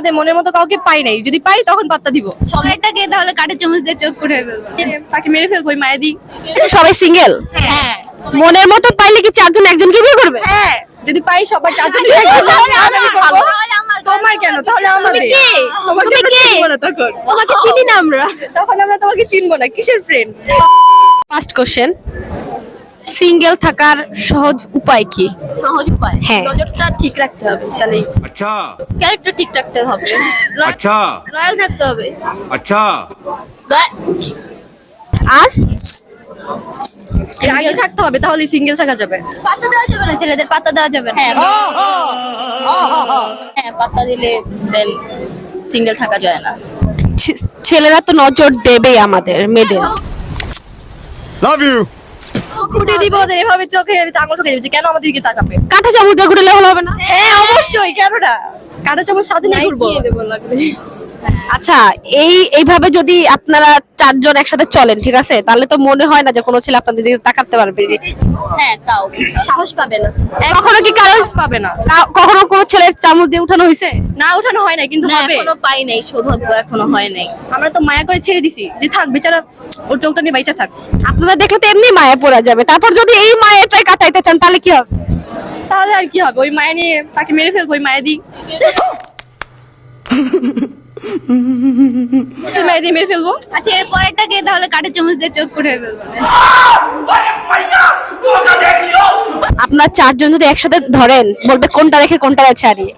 আমাদের মনের মতো কাউকে পাই নাই। যদি পাই তখন পাত্তা দিব। সবাইটাকে তাহলে কাঠের চামচ দিয়ে চোখ করে ফেলব। তাকে মেরে ফেলব ওই মায়াদি। সবাই সিঙ্গেল হ্যাঁ। মনের মতো পাইলে কি চারজন একজনকে বিয়ে করবে? হ্যাঁ। যদি পাই সবার চারজন তোমার কেন? তাহলে আমাদের। তখন। তোমাকে চিনি না আমরা। তখন আমরা তোমাকে চিনবো না কিসের ফ্রেন্ড ফার্স্ট কোশ্চেন সিঙ্গেল থাকার সহজ উপায় কি? সহজ উপায়। হ্যাঁ। নজরটা ঠিক রাখতে হবে তাহলে আচ্ছা। ক্যারেক্টার ঠিক রাখতে হবে। আচ্ছা। লয়াল থাকতে হবে। আচ্ছা। আর? আগে থাকতে হবে তাহলে সিঙ্গেল থাকা যাবে। পাতা দেওয়া যাবে না ছেলেদের পাতা দেওয়া যাবে না। হ্যাঁ। হ্যাঁ পাতা দিলে দেন সিঙ্গেল থাকা যায় না। ছেলেরা তো নজর দেবেই আমাদের মেয়েদের। লাভ ইউ কুটি দিব ওদের এভাবে চোখে আঙুল চোখে যাবে যে কেন আমাদের দিকে তাকাবে? কাঁটা চামচ দিয়ে হলো হবে না? হ্যাঁ অবশ্যই কেন না কাটা চামচ সাথে নিয়ে ঘুরবো? আচ্ছা এই এইভাবে যদি আপনারা চারজন একসাথে চলেন ঠিক আছে? তাহলে তো মনে হয় না যে কোনো ছেলে আপনাদের দিকে তাকাতে পারবে হ্যাঁ তাও সাহস পাবে না। কখনো কি কারও পাবে না। কখনো কোনো ছেলের চামচ দিয়ে উঠানো হয়েছে? না ওঠানো হয় না কিন্তু হবে। এখনও পাই নাই সৌভাগ্য এখনও হয় নাই। আমরা তো মায়া করে ছেড়ে দিছি যে থাক বেচারা ওর চোখটা নিয়ে বাইচা থাক। আপনারা দেখলে তো এমনি মায়া পড়া যাবে। তারপর যদি এই মায়াটাই কাটাইতে চান তাহলে কি হবে? তাহলে আর কি হবে? ওই মায়া নিয়ে তাকে মেরে ফেলব ওই মায়া দি ওই মায়া দিয়ে মেরে ফেলব। আচ্ছা এর পরেরটাকে তাহলে কাঠের চামচ দিয়ে চোখ করে ফেলব। আপনারা চারজন যদি একসাথে ধরেন বলবে কোনটা রেখে কোনটা ছাড়িয়ে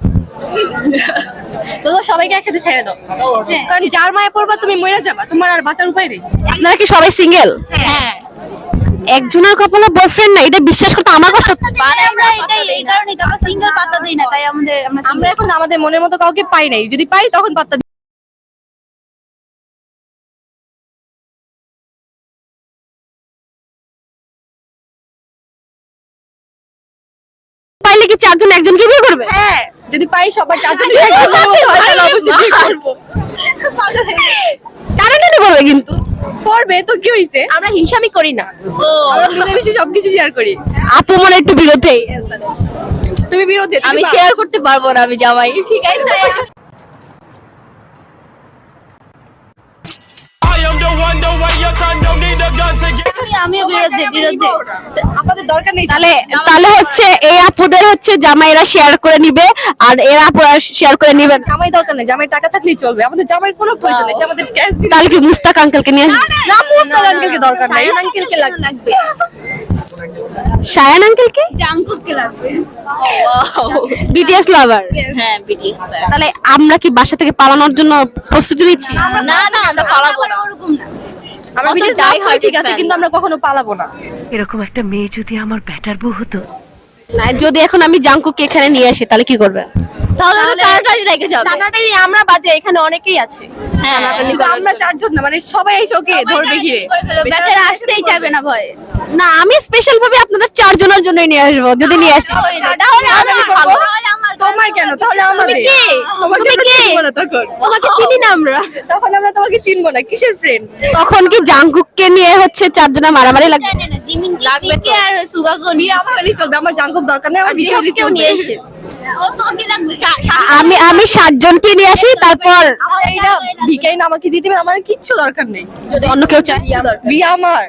তো সবাইকে একসাথে ছেড়ে দাও। কারণ যার মায়া পড়বা তুমি মরে যাবা। তোমার আর বাঁচার উপায় নেই। আপনারা কি সবাই সিঙ্গেল হ্যাঁ। একজনের কপালে বয়ফ্রেন্ড না এটা বিশ্বাস করতে আমার কষ্ট হচ্ছে। মানে আমরা এটাই এই কারণে তো আমরা সিঙ্গেল পাত্তা দিই না তাই আমাদের আমরা এখন আমাদের মনের মতো কাউকে পাই নাই যদি পাই তখন পাত্তা দিই। পাইলে কি চারজন একজনকে বিয়ে করবে হ্যাঁ যদি পাই সবার চারজন একজনের মতো হয় তাহলে অবশ্যই বিয়ে করব কারণ এটা করবে কিন্তু করবে তো কি হইছে? আমরা হিংসামি করি না। আমরা মিলেমিশে সবকিছু শেয়ার করি। আপু মনে একটু বিরোধী। তুমি বিরোধী আমি শেয়ার করতে পারব না আমি জামাই। ঠিক আছে। I am the one, the way your son don't need a gun to get. আমি আমিও বিরুদ্ধে বিরুদ্ধে আমাদের দরকার নেই তাহলে তাহলে হচ্ছে এই আপুদের হচ্ছে জামাইরা শেয়ার করে নিবে আর এরা আপুরা শেয়ার করে নিবে। জামাই দরকার নেই জামাই টাকা থাকলেই চলবে। আমাদের জামাইয়ের কোনো প্রয়োজন নেই সে আমাদের ক্যাশ দিলে তাহলে কি মুস্তাক আঙ্কেলকে নিয়ে আসবে? না মুস্তাক আঙ্কেলকে দরকার নাই। সায়ন আঙ্কেলকে লাগবে। শায়ান আঙ্কেলকে জাঙ্কুককে লাগবে। বিটিএস লাভার হ্যাঁ বিটিএস তাহলে আমরা কি বাসা থেকে পালানোর জন্য প্রস্তুতি নিচ্ছি? না না আমরা পালাবো না ওরকম না। আমরা যাই হয় ঠিক আছে কিন্তু আমরা কখনো পালাবো না। এরকম একটা মেয়ে যদি আমার ব্যাটার বউ হতো? না, যদি এখন আমি জাঙ্কুকে এখানে নিয়ে আসি তাহলে কি করবে? তাহলে তো তাড়াতাড়ি রেখে যাবে। টানাটানি আমরা বাদে এখানে অনেকেই আছে। হ্যাঁ আমরা চারজন না মানে সবাই এসে ওকে ধরবে ঘিরে। বেচারা আসতেই চাইবে না ভয়ে। না আমি স্পেশাল ভাবে আপনাদের চারজনের জন্যই নিয়ে আসব। যদি নিয়ে আসি তাহলে আমার ভালো। তোমার কেন? তাহলে আমাদের। কে? তুমি কে? তোমাকে চিনি না আমরা। তখন আমরা তোমাকে চিনবো না কিসের ফ্রেন্ড তখন কি নিয়ে হচ্ছে চারজনে মারামারি লাগবে? জিমিন লাগবে কে আর সুগাগো নিয়ে আমার চলবে আমার দরকার নেই আমার বিকেলি চলবে। নিয়ে এসে। আমি আমি সাতজনকে নিয়ে আসি তারপর ভিকাই না আমাকে দিয়ে দিবেন আমার কিচ্ছু দরকার নেই। যদি অন্য কেউ চায়। বিয়ে আমার।